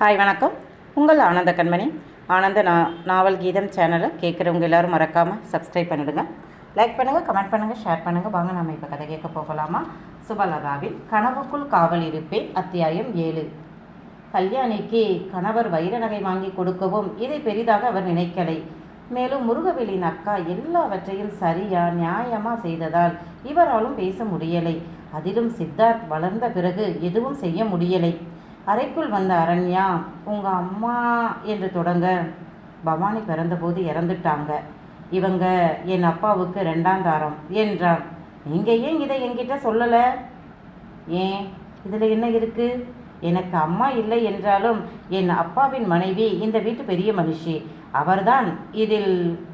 Hi வணக்கம். உங்கள் ஆனந்த கண்மணி. ஆனந்த நா நாவல் கீதம் சேனலை கேட்குறவங்க எல்லாரும் மறக்காமல் சப்ஸ்கிரைப் பண்ணிவிடுங்க லைக் பண்ணுங்கள் கமெண்ட் பண்ணுங்கள் ஷேர் பண்ணுங்கள் வாங்க நம்ம இப்போ கதை கேட்க போகலாமா? சுபலதாவில் கனவுக்குள் காவல் இருப்பேன். அத்தியாயம் ஏழு. கல்யாணிக்கு கணவர் வைர நகை வாங்கி கொடுக்கவும் இதை பெரிதாக அவர் நினைக்கலை. மேலும் முருகவேலின் அக்கா எல்லாவற்றையும் சரியா நியாயமாக செய்ததால் இவராலும் பேச முடியலை. அதிலும் சித்தார்த் வளர்ந்த பிறகு எதுவும் செய்ய முடியலை. அறைக்குள் வந்த அரண்யா உங்க அம்மா என்று தொடங்க. பவானி பிறந்தபோது இறந்துட்டாங்க. இவங்க என் அப்பாவுக்கு ரெண்டாம் தாரம் என்றான். நீங்க ஏன் இதை என்கிட்ட சொல்லலை? ஏன்? இதில் என்ன இருக்கு? எனக்கு அம்மா இல்லை என்றாலும் என் அப்பாவின் மனைவி இந்த வீட்டு பெரிய மனுஷி. அவர்தான் இதில்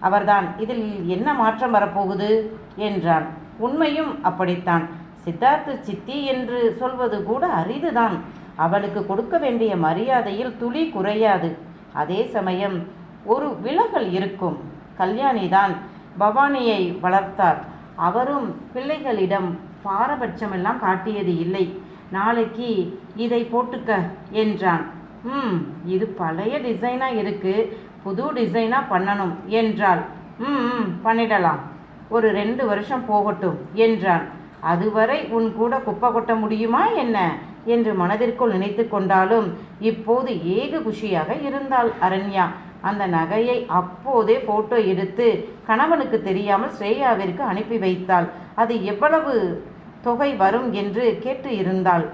அவர்தான். இதில் என்ன மாற்றம் வரப்போகுது? என்றான். உண்மையும் அப்படித்தான். சித்தார்த்த சித்தி என்று சொல்வது கூட அரிதுதான். அவளுக்கு கொடுக்க வேண்டிய மரியாதையில் துளி குறையாது. அதே சமயம் ஒரு விலகல் இருக்கும். கல்யாணிதான் பவானியை வளர்த்தார். அவரும் பிள்ளைகளிடம் பாரபட்சமெல்லாம் காட்டியது இல்லை. நாளைக்கு இதை போட்டுக்க என்றான். ம் இது பழைய டிசைனாக இருக்கு. புது டிசைனாக பண்ணணும் என்றாள். ம் ம் பண்ணிடலாம். ஒரு ரெண்டு வருஷம் போகட்டும் என்றான். அதுவரை உன் கூட குப்பை கொட்ட முடியுமா என்ன? என்று மனதிற்குள் நினைத்து கொண்டாலும் இப்போது ஏக குஷியாக இருந்தாள் அரண்யா. அந்த நகையை அப்போதே போட்டோ எடுத்து கணவனுக்கு தெரியாமல் ஸ்ரேயாவிற்கு அனுப்பி வைத்தாள். அது எவ்வளவு தொகை வரும் என்று கேட்டு இருந்தாள்.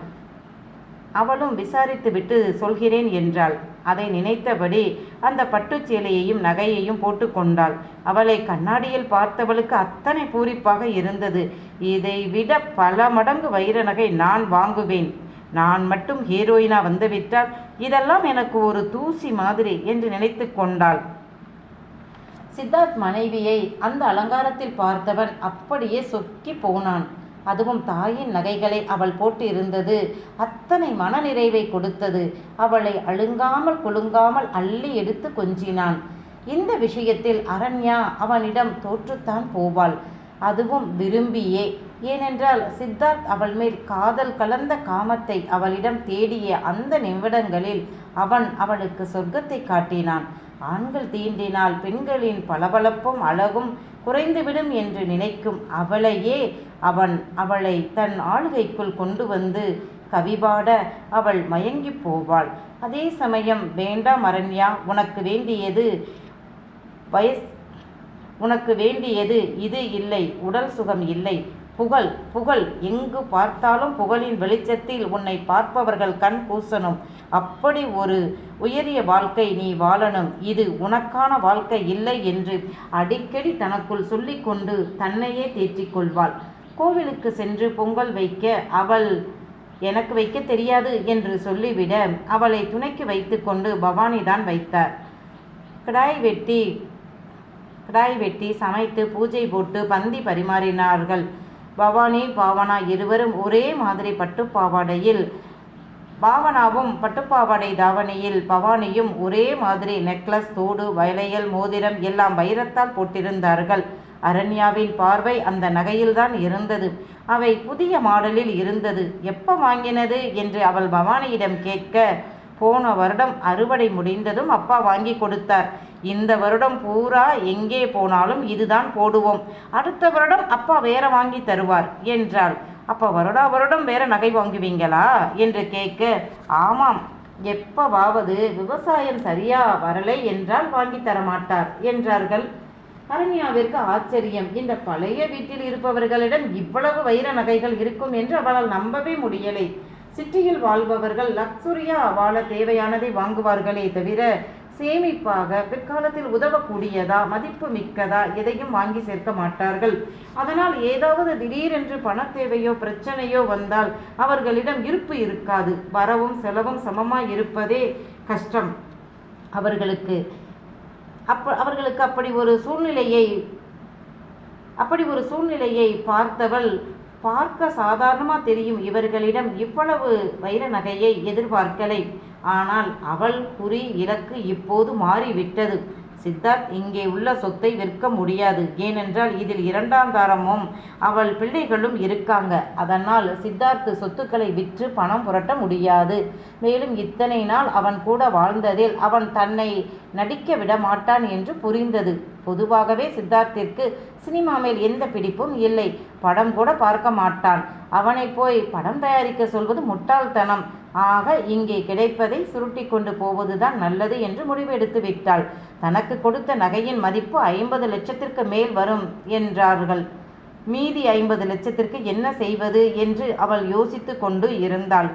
அவளும் விசாரித்துவிட்டு சொல்கிறேன் என்றாள். அதை நினைத்தபடி அந்த பட்டுச் சேலையையும் நகையையும் போட்டுக்கொண்டாள். அவளை கண்ணாடியில் பார்த்தவளுக்கு அத்தனை பூரிப்பாக இருந்தது. இதை விட பல மடங்கு வைர நகை நான் வாங்குவேன். நான் மட்டும் ஹீரோயினா வந்துவிட்டால் இதெல்லாம் எனக்கு ஒரு தூசி மாதிரி என்று நினைத்து கொண்டாள். சித்தார்த் மனைவியை அந்த அலங்காரத்தில் பார்த்தவன் அப்படியே சொக்கி போனான். அதுவும் தாயின் நகைகளை அவள் போட்டு இருந்தது அத்தனை மனநிறைவை கொடுத்தது. அவளை அழுங்காமல் குலுங்காமல் அள்ளி எடுத்து கொஞ்சினான். இந்த விஷயத்தில் அரண்யா அவனிடம் தோற்றுத்தான் போவாள். அதுவும் விரும்பியே. ஏனென்றால் சித்தார்த் அவள் மேல் காதல் கலந்த காமத்தை அவளிடம் தேடிய அந்த நிமிடங்களில் அவன் அவளுக்கு சொர்க்கத்தை காட்டினான். ஆண்கள் தீண்டினால் பெண்களின் பளபளப்பும் அழகும் குறைந்துவிடும் என்று நினைக்கும் அவளையே அவன் அவளை தன் ஆளுகைக்குள் கொண்டு வந்து கவிபாட அவள் மயங்கி போவாள். அதே சமயம் வேண்டாம் அரண்யா உனக்கு வேண்டியது வயஸ் உனக்கு வேண்டியது இது இல்லை உடல் சுகம் இல்லை. புகழ் புகழ். எங்கு பார்த்தாலும் புகழின் வெளிச்சத்தில் உன்னை பார்ப்பவர்கள் கண் கூசணும். அப்படி ஒரு உயரிய வாழ்க்கை நீ வாழணும். இது உனக்கான வாழ்க்கை இல்லை என்று அடிக்கடி தனக்குள் சொல்லிக்கொண்டு தன்னையே தேற்றிக் கொள்வாள் கோவிலுக்கு சென்று பொங்கல் வைக்க அவள் எனக்கு வைக்க தெரியாது என்று சொல்லிவிட அவளை துணைக்கு வைத்துக்கொண்டு பவானி தான் வைத்தார். கிடாய் வெட்டி கிடாய் வெட்டி சமைத்து பூஜை போட்டு பந்தி பரிமாறினார்கள். பவானி பாவனா இருவரும் ஒரே மாதிரி பட்டுப்பாவாடையில் பாவனாவும் பட்டுப்பாவாடை தாவணியில் பவானியும் ஒரே மாதிரி நெக்லஸ் தோடு வயலையல் மோதிரம் எல்லாம் வைரத்தால் போட்டிருந்தார்கள். அரண்யாவின் பார்வை அந்த நகையில்தான் இருந்தது. அவை புதிய மாடலில் இருந்தது. எப்போ வாங்கினது? என்று அவள் பவானியிடம் கேட்க போன வருடம் அறுவடை முடிந்ததும் அப்பா வாங்கி கொடுத்தார். இந்த வருடம் பூரா எங்கே போனாலும் இதுதான் போடுவோம். அடுத்த வருடம் அப்பா வேற வாங்கி தருவார் என்றாள். அப்போ வருடா வருடம் வேற நகை வாங்குவீங்களா? என்று கேட்க ஆமாம். எப்பவாவது விவசாயம் சரியா வரலை என்றால் வாங்கி தர மாட்டார் என்றார்கள். அரண்யாவிற்கு ஆச்சரியம். இந்த பழைய வீட்டில் இருப்பவர்களிடம் இவ்வளவு வைர நகைகள் இருக்கும் என்று அவளால் நம்பவே முடியலை. சிட்டியில் வாழ்பவர்கள் லக்ஸுரியா வாழ தேவையானதை வாங்குவார்களே தவிர சேமிப்பாக பிற்காலத்தில் உதவக்கூடியதா மதிப்பு மிக்கதா எதையும் வாங்கி சேர்க்க மாட்டார்கள். அதனால் ஏதாவது திடீரென்று பண தேவையோ பிரச்சனையோ வந்தால் அவர்களிடம் இருப்பு இருக்காது. வரவும் செலவும் சமமாய் இருப்பதே கஷ்டம். அவர்களுக்கு அப்ப அவர்களுக்கு அப்படி ஒரு சூழ்நிலையை அப்படி ஒரு சூழ்நிலையை பார்த்தவள் பார்க்க சாதாரணமாக தெரியும் இவர்களிடம் இவ்வளவு வைர நகையை எதிர்பார்க்கலை. ஆனால் அவள் குறி இலக்கு இப்போது மாறிவிட்டது. சித்தார்த் இங்கே உள்ள சொத்தை விற்க முடியாது. ஏனென்றால் இதில் இரண்டாம் தாரமும் அவள் பிள்ளைகளும் இருக்காங்க. அதனால் சித்தார்த் சொத்துக்களை விற்று பணம் புரட்ட முடியாது. மேலும் இத்தனை நாள் அவன் கூட வாழ்ந்ததில் அவன் தன்னை நடிக்க விட மாட்டான் என்று புரிந்தது. பொதுவாகவே சித்தார்த்திற்கு சினிமா மேல் எந்த பிடிப்பும் இல்லை. படம் கூட பார்க்க மாட்டான். அவனை போய் படம் தயாரிக்க சொல்வது முட்டாள்தனம். ஆக இங்கே கிடைப்பதை சுருட்டி கொண்டு போவதுதான் நல்லது என்று முடிவெடுத்து விட்டாள். தனக்கு கொடுத்த நகையின் மதிப்பு ஐம்பது லட்சத்திற்கு மேல் வரும் என்றார்கள். மீதி ஐம்பது லட்சத்திற்கு என்ன செய்வது என்று அவள் யோசித்து கொண்டு இருந்தாள்.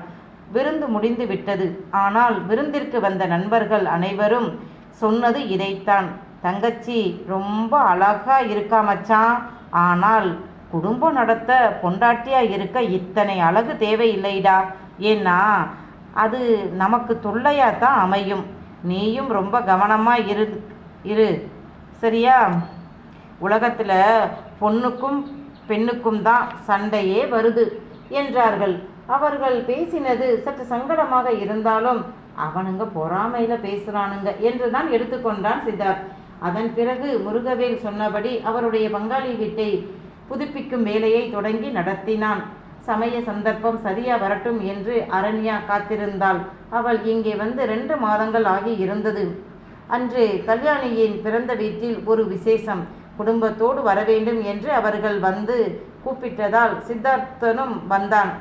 விருந்து முடிந்து விட்டது. ஆனால் விருந்திற்கு வந்த நண்பர்கள் அனைவரும் சொன்னது இதைத்தான். தங்கச்சி ரொம்ப அழகா இருக்கா மச்சான் ஆனால் குடும்பம் நடத்த பொண்டாட்டியா இருக்க இத்தனை அழகு தேவையில்லைடா. ஏன்னா அது நமக்கு தொல்லையாக தான் அமையும். நீயும் ரொம்ப கவனமாக இரு இரு. சரியா? உலகத்தில் பொண்ணுக்கும் பெண்ணுக்கும் தான் சண்டையே வருது என்றார்கள். அவர்கள் பேசினது சற்று சங்கடமாக இருந்தாலும் அவனுங்க பொறாமையில் பேசுகிறானுங்க என்று தான் எடுத்துக்கொண்டான் சித்தார்த். அதன் பிறகு முருகவேல் சொன்னபடி அவருடைய பங்காளி வீட்டை புதுப்பிக்கும் வேலையை தொடங்கி நடத்தினான். சமய சந்தர்ப்பம் சரியா வரட்டும் என்று அரண்யா காத்திருந்தாள். அவள் இங்கே வந்து ரெண்டு மாதங்கள் ஆகி இருந்தது. அன்று கல்யாணியின் பிறந்த வீட்டில் ஒரு விசேஷம். குடும்பத்தோடு வர வேண்டும் என்று அவர்கள் வந்து கூப்பிட்டதால் சித்தார்த்தனும் வந்தான்.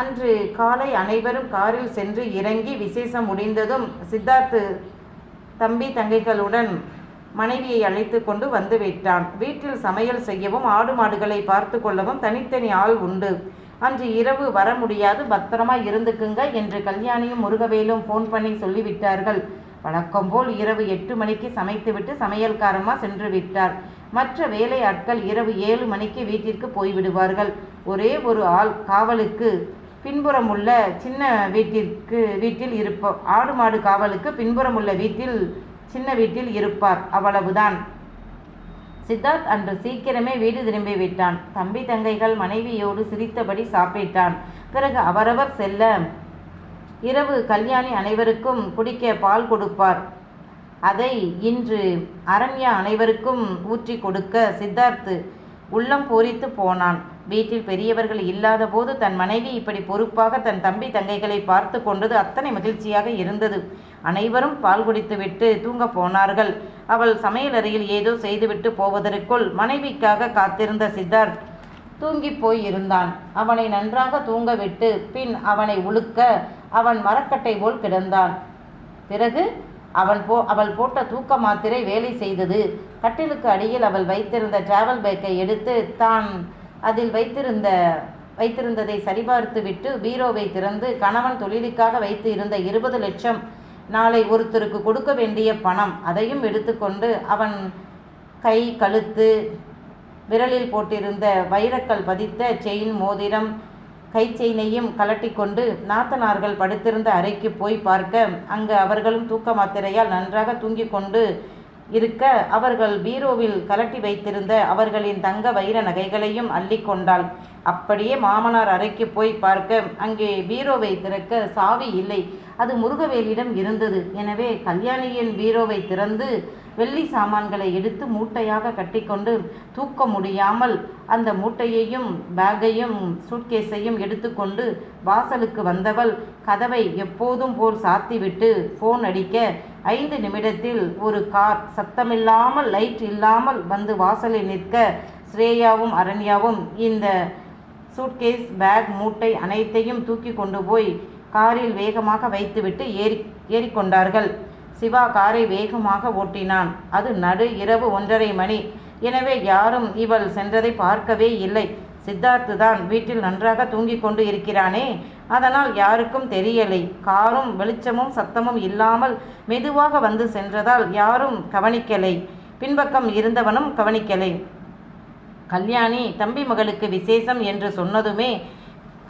அன்று காலை அனைவரும் காரில் சென்று இறங்கி விசேஷம் முடிந்ததும் சித்தார்த்து தம்பி தங்கைகளுடன் மனைவியை அழைத்து கொண்டு வந்து விட்டான். வீட்டில் சமையல் செய்யவும் ஆடு மாடுகளை பார்த்து கொள்ளவும் தனித்தனி ஆள் உண்டு. அன்று இரவு வர முடியாது பத்திரமா இருந்துக்குங்க என்று கல்யாணியும் முருகவேலும் ஃபோன் பண்ணி சொல்லிவிட்டார்கள். வழக்கம் போல் இரவு எட்டு மணிக்கு சமைத்துவிட்டு சமையல்காரமா சென்று விட்டார். மற்ற வேலை ஆட்கள் இரவு ஏழு மணிக்கு வீட்டிற்கு போய்விடுவார்கள். ஒரே ஒரு ஆள் காவலுக்கு பின்புறம் உள்ள சின்ன வீட்டிற்கு வீட்டில் இருப்போம் ஆடு மாடு காவலுக்கு பின்புறம் உள்ள வீட்டில் சின்ன வீட்டில் இருப்பார். அவ்வளவுதான். சித்தார்த் அன்று சீக்கிரமே வீடு திரும்பி விட்டான். தம்பி தங்கைகள் மனைவியோடு சிரித்தபடி சாப்பிட்டான். பிறகு அவரவர் செல்ல இரவு கல்யாணி அனைவருக்கும் குடிக்க பால் கொடுப்பார். அதை இன்று அரண்யா அனைவருக்கும் ஊற்றி கொடுக்க சித்தார்த்து உள்ளம் பூரித்து போனான். வீட்டில் பெரியவர்கள் இல்லாத போது தன் மனைவி இப்படி பொறுப்பாக தன் தம்பி தங்கைகளை பார்த்து கொண்டது அத்தனை மகிழ்ச்சியாக இருந்தது. அனைவரும் பால் குடித்துவிட்டு தூங்க போனார்கள். அவள் சமையலறையில் ஏதோ செய்துவிட்டு போவதற்குள் மனைவிக்காக காத்திருந்த சித்தார்த் தூங்கி போய் இருந்தான் அவனை நன்றாக தூங்கவிட்டு பின் அவனை உழுக்க அவன் மரக்கட்டை போல் கிடந்தான். பிறகு அவன் போ அவள் போட்ட தூக்க மாத்திரை வேலை செய்தது. கட்டிலுக்கு அடியில் அவள் வைத்திருந்த டிராவல் பேக்கை எடுத்து தான் அதில் வைத்திருந்த வைத்திருந்ததை சரிபார்த்துவிட்டு பீரோவை திறந்து கணவன் தொழிலுக்காக வைத்து இருந்த இருபது லட்சம் நாளை ஒருத்தருக்கு கொடுக்க வேண்டிய பணம் அதையும் எடுத்துக்கொண்டு அவன் கை கழுத்து விரலில் போட்டிருந்த வைரக்கல் பதித்த செயின் மோதிரம் கை செயினையும் கலட்டி கொண்டு நாத்தனார்கள் படுத்திருந்த அறைக்கு போய் பார்க்க அங்கு அவர்களும் தூக்க மாத்திரையால் நன்றாக தூங்கிக் கொண்டு இருக்க அவர்கள் பீரோவில் கலட்டி வைத்திருந்த அவர்களின் தங்க வைர நகைகளையும் அள்ளி கொண்டாள். அப்படியே மாமனார் அறைக்கு போய் பார்க்க அங்கே பீரோவை திறக்க சாவி இல்லை. அது முருகவேலிடம் இருந்தது. எனவே கல்யாணியின் பீரோவை திறந்து வெள்ளி சாமான்களை எடுத்து மூட்டையாக கட்டிக்கொண்டு தூக்க முடியாமல் அந்த மூட்டையையும் பேக்கையும் சூட்கேஸையும் எடுத்துக்கொண்டு வாசலுக்கு வந்தவள் கதவை எப்போதும் போல் சாத்திவிட்டு ஃபோன் அடிக்க ஐந்து நிமிடத்தில் ஒரு கார் சத்தமில்லாமல் லைட் இல்லாமல் வந்து வாசலில் நிற்க ஸ்ரேயாவும் அரண்யாவும் இந்த சூட்கேஸ் பேக் மூட்டை அனைத்தையும் தூக்கி கொண்டு போய் காரில் வேகமாக வைத்துவிட்டு ஏறி ஏறிக்கொண்டார்கள். சிவா காரை வேகமாக ஓட்டினான். அது நடு இரவு ஒன்றரை மணி. எனவே யாரும் இவள் சென்றதை பார்க்கவே இல்லை. சித்தார்த்து தான் வீட்டில் நன்றாக தூங்கிக் கொண்டு இருக்கிறானே. அதனால் யாருக்கும் தெரியலை. காரும் வெளிச்சமும் சத்தமும் இல்லாமல் மெதுவாக வந்து சென்றதால் யாரும் கவனிக்கலை. பின்பக்கம் இருந்தவனும் கவனிக்கலை. கல்யாணி தம்பி மகளுக்கு விசேஷம் என்று சொன்னதுமே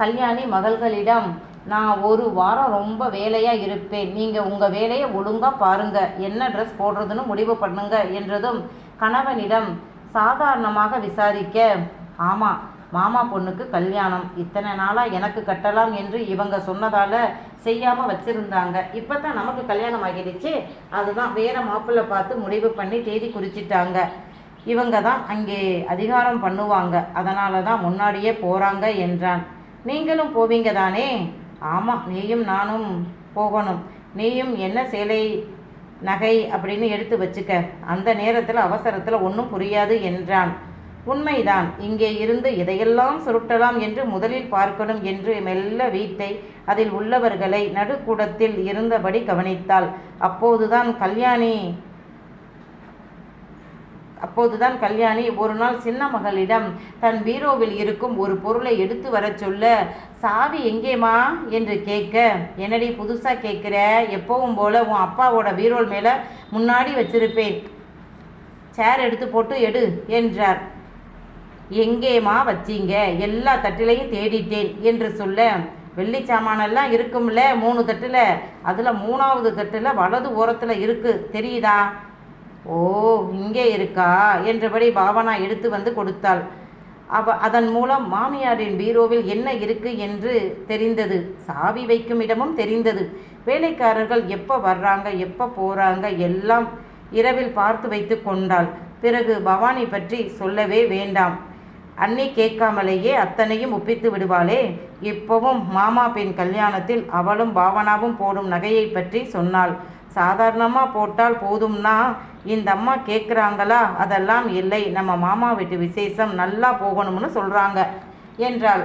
கல்யாணி மகள்களிடம் நான் ஒரு வாரம் ரொம்ப வேலையாக இருப்பேன். நீங்கள் உங்கள் வேலையை ஒழுங்காக பாருங்கள் என்ன ட்ரெஸ் போடுறதுன்னு முடிவு பண்ணுங்க என்றதும் கணவனிடம் சாதாரணமாக விசாரிக்க ஆமாம் மாமா பொண்ணுக்கு கல்யாணம். இத்தனை நாளாக எனக்கு கட்டலாம் என்று இவங்க சொன்னதால் செய்யாமல் வச்சுருந்தாங்க. இப்போ தான் நமக்கு கல்யாணம் ஆகிடுச்சு. அதுதான் வேறு மாப்பிள்ளை பார்த்து முடிவு பண்ணி தேதி குறிச்சிட்டாங்க. இவங்க தான் அங்கே அதிகாரம் பண்ணுவாங்க. அதனால தான் முன்னாடியே போகிறாங்க என்றான். நீங்களும் போவீங்க தானே? ஆமாம் நீயும் நானும் போகணும். நீயும் என்ன சேலை நகை அப்படின்னு எடுத்து வச்சுக்க. அந்த நேரத்தில் அவசரத்தில் ஒன்றும் புரியாது என்றான். உண்மைதான் இங்கே இருந்து எதையெல்லாம் சுருட்டலாம் என்று முதலில் பார்க்கணும் என்று மெல்ல வீட்டை அதில் உள்ளவர்களை நடுக்கூடத்தில் இருந்தபடி கவனித்தாள். அப்போதுதான் கல்யாணி அப்போதுதான் கல்யாணி ஒரு நாள் சின்ன மகளிடம் தன் பீரோவில் இருக்கும் ஒரு பொருளை எடுத்து வரச் சொல்ல சாவி எங்கேம்மா? என்று கேட்க என்னடி புதுசாக கேட்குற? எப்பவும் போல உன் அப்பாவோட பீரோல் மேலே முன்னாடி வச்சிருப்பேன். சேர் எடுத்து போட்டு எடு என்றார். எங்கேம்மா வச்சீங்க? எல்லா தட்டிலையும் தேடிட்டேன் என்று சொல்ல வெள்ளி சாமானெல்லாம் இருக்கும்ல மூணு தட்டில். அதில் மூணாவது தட்டில் வலது ஓரத்தில் இருக்குது தெரியுதா? ஓ இங்கே இருக்கா? என்றபடி பாவனா எடுத்து வந்து கொடுத்தாள். அவ அதன் மூலம் மாமியாரின் பீரோவில் என்ன இருக்கு என்று தெரிந்தது. சாவி வைக்கும் இடமும் தெரிந்தது. வேலைக்காரர்கள் எப்போ வர்றாங்க எப்போ போகிறாங்க எல்லாம் இரவில் பார்த்து வைத்து கொண்டாள். பிறகு பவானி பற்றி சொல்லவே வேண்டாம். அண்ணி கேட்காமலேயே அத்தனையும் ஒப்பித்து விடுவாளே. இப்பவும் மாமா பெண் கல்யாணத்தில் அவளும் பாவனாவும் போடும் நகையை பற்றி சொன்னாள். சாதாரணமாக போட்டால் போதும்னா இந்த அம்மா கேட்குறாங்களா அதெல்லாம் இல்லை. நம்ம மாமா வீட்டு விசேஷம் நல்லா போகணும்னு சொல்கிறாங்க என்றாள்.